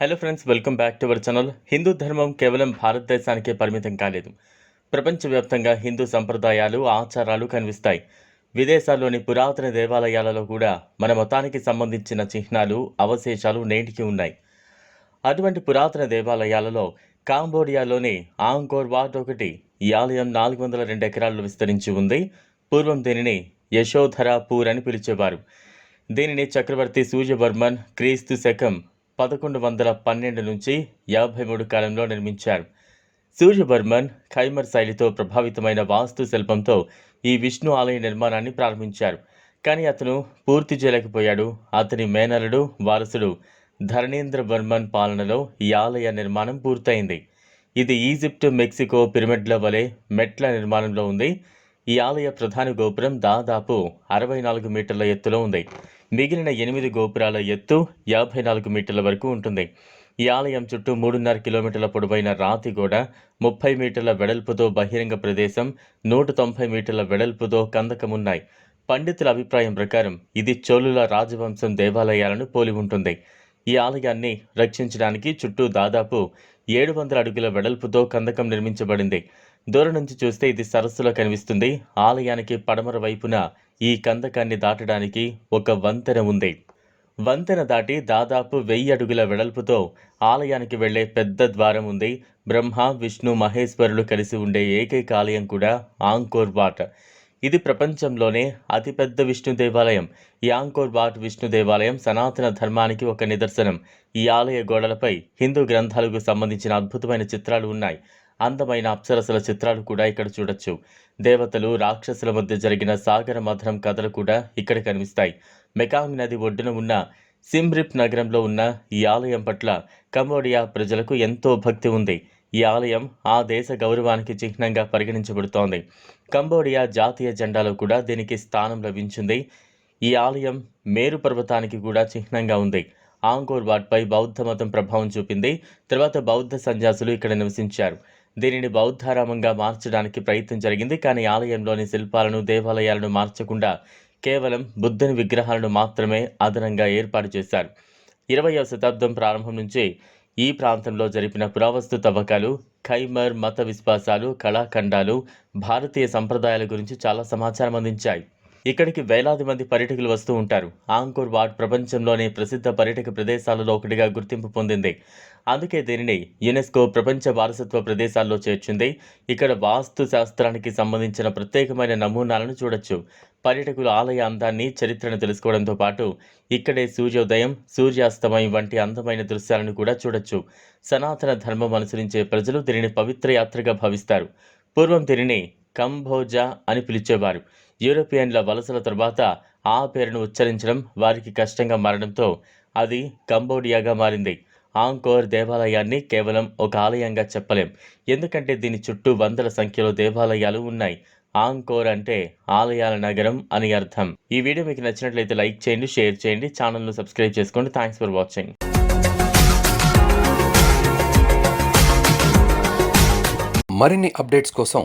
Hello friends welcome back to our channel Hindu ధర్మం కేవలం భారతదేశానికే పరిమితం కాలేదు. ప్రపంచవ్యాప్తంగా హిందూ సంప్రదాయాలు ఆచారాలు కనిపిస్తాయి. విదేశాల్లోని పురాతన దేవాలయాలలో కూడా మన మతానికి సంబంధించిన చిహ్నాలు అవశేషాలు నేటికి ఉన్నాయి. అటువంటి పురాతన దేవాలయాలలో కాంబోడియాలోని ఆంకోర్ వాట్ ఒకటి ఈ ఆలయం నాలుగు వందల రెండు ఎకరాల్లో విస్తరించి ఉంది. పూర్వం దీనిని యశోధరాపూర్ అని పిలిచేవారు. దీనిని చక్రవర్తి సూర్యవర్మన్ క్రీస్తు శకం పదకొండు వందల పన్నెండు నుంచి యాభై మూడు కాలంలో నిర్మించారు. సూర్యవర్మన్ ఖైమర్ శైలితో ప్రభావితమైన వాస్తు శిల్పంతో ఈ విష్ణు ఆలయ నిర్మాణాన్ని ప్రారంభించారు. కానీ అతను పూర్తి చేయలేకపోయాడు. అతని మేనలుడు వారసుడు ధరణేంద్ర వర్మన్ పాలనలో ఈ ఆలయ నిర్మాణం పూర్తయింది. ఇది ఈజిప్ట్ మెక్సికో పిరమిడ్ల వలె మెట్ల నిర్మాణంలో ఉంది. ఈ ఆలయ ప్రధాన గోపురం దాదాపు అరవై నాలుగు మీటర్ల ఎత్తులో ఉంది. మిగిలిన ఎనిమిది గోపురాల ఎత్తు యాభై నాలుగు మీటర్ల వరకు ఉంటుంది. ఈ ఆలయం చుట్టూ మూడున్నర కిలోమీటర్ల పొడవైన రాతి గోడ ముప్పై మీటర్ల వెడల్పుతో బహిరంగ ప్రదేశం నూట తొంభై మీటర్ల వెడల్పుతో కందకం ఉన్నాయి పండితుల అభిప్రాయం ప్రకారం ఇది చోళుల రాజవంశం దేవాలయాలను పోలి ఉంటుంది. ఈ ఆలయాన్ని రక్షించడానికి చుట్టూ దాదాపు ఏడు వందల అడుగుల వెడల్పుతో కందకం నిర్మించబడింది. దూరం నుంచి చూస్తే ఇది సరస్సులో కనిపిస్తుంది. ఆలయానికి పడమర వైపున ఈ కందకాన్ని దాటడానికి ఒక వంతెన ఉంది. వంతెన దాటి దాదాపు వెయ్యి అడుగుల వెడల్పుతో ఆలయానికి వెళ్ళే పెద్ద ద్వారం ఉంది. బ్రహ్మ విష్ణు మహేశ్వరులు కలిసి ఉండే ఏకైక ఆలయం కూడా ఆంకోర్ వాట్. ఇది ప్రపంచంలోనే అతిపెద్ద విష్ణు దేవాలయం. ఈ ఆంకోర్ వాట్ విష్ణు దేవాలయం సనాతన ధర్మానికి ఒక నిదర్శనం. ఈ ఆలయ గోడలపై హిందూ గ్రంథాలకు సంబంధించిన అద్భుతమైన చిత్రాలు ఉన్నాయి. అందమైన అప్సరసల చిత్రాలు కూడా ఇక్కడ చూడొచ్చు. దేవతలు రాక్షసుల మధ్య జరిగిన సాగర మథనం కథలు కూడా ఇక్కడ కనిపిస్తాయి. మెకాంగ్ నది ఒడ్డున ఉన్న సిమ్రిప్ నగరంలో ఉన్న ఈ ఆలయం పట్ల కంబోడియా ప్రజలకు ఎంతో భక్తి ఉంది. ఈ ఆలయం ఆ దేశ గౌరవానికి చిహ్నంగా పరిగణించబడుతోంది. కంబోడియా జాతీయ జెండాలో కూడా దీనికి స్థానం లభించింది. ఈ ఆలయం మేరు పర్వతానికి కూడా చిహ్నంగా ఉంది. ఆంకోర్ వాట్పై బౌద్ధ మతం ప్రభావం చూపింది. తర్వాత బౌద్ధ సన్యాసులు ఇక్కడ నివసించారు. దీనిని బౌద్ధారామంగా మార్చడానికి ప్రయత్నం జరిగింది. కానీ ఆలయంలోని శిల్పాలను దేవాలయాలను మార్చకుండా కేవలం బుద్ధుని విగ్రహాలను మాత్రమే అదనంగా ఏర్పాటు చేశారు. ఇరవయవ శతాబ్దం ప్రారంభం నుంచి ఈ ప్రాంతంలో జరిపిన పురావస్తు తవ్వకాలు ఖైమర్ మత విశ్వాసాలు కళాఖండాలు భారతీయ సంప్రదాయాల గురించి చాలా సమాచారం అందించాయి. ఇక్కడికి వేలాది మంది పర్యటకులు వస్తూ ఉంటారు. ఆంకోర్ వాట్ ప్రపంచంలోనే ప్రసిద్ధ పర్యటక ప్రదేశాలలో ఒకటిగా గుర్తింపు పొందింది. అందుకే దీనిని యునెస్కో ప్రపంచ వారసత్వ ప్రదేశాల్లో చేర్చింది. ఇక్కడ వాస్తు శాస్త్రానికి సంబంధించిన ప్రత్యేకమైన నమూనాలను చూడొచ్చు. పర్యటకులు ఆలయ అందాన్ని చరిత్రను తెలుసుకోవడంతో పాటు ఇక్కడే సూర్యోదయం సూర్యాస్తమయం వంటి అందమైన దృశ్యాలను కూడా చూడొచ్చు. సనాతన ధర్మం అనుసరించే ప్రజలు దీనిని పవిత్ర యాత్రగా భావిస్తారు. పూర్వం దీనిని కంబోజా అని పిలిచేవారు. యూరోపియన్ల వలసల తర్వాత ఆ పేరును ఉచ్చరించడం వారికి కష్టంగా మారడంతో అది కంబోడియాగా మారింది. ఆంకోర్ దేవాలయాన్ని కేవలం ఒక ఆలయంగా చెప్పలేం. ఎందుకంటే దీని చుట్టూ వందల సంఖ్యలో దేవాలయాలు ఉన్నాయి. ఆంకోర్ అంటే ఆలయాల నగరం అని అర్థం. ఈ వీడియో మీకు నచ్చినట్లయితే లైక్ చేయండి షేర్ చేయండి ఛానల్ను సబ్స్క్రైబ్ చేసుకోండి. Thanks for watching. మరిన్ని అప్డేట్స్ కోసం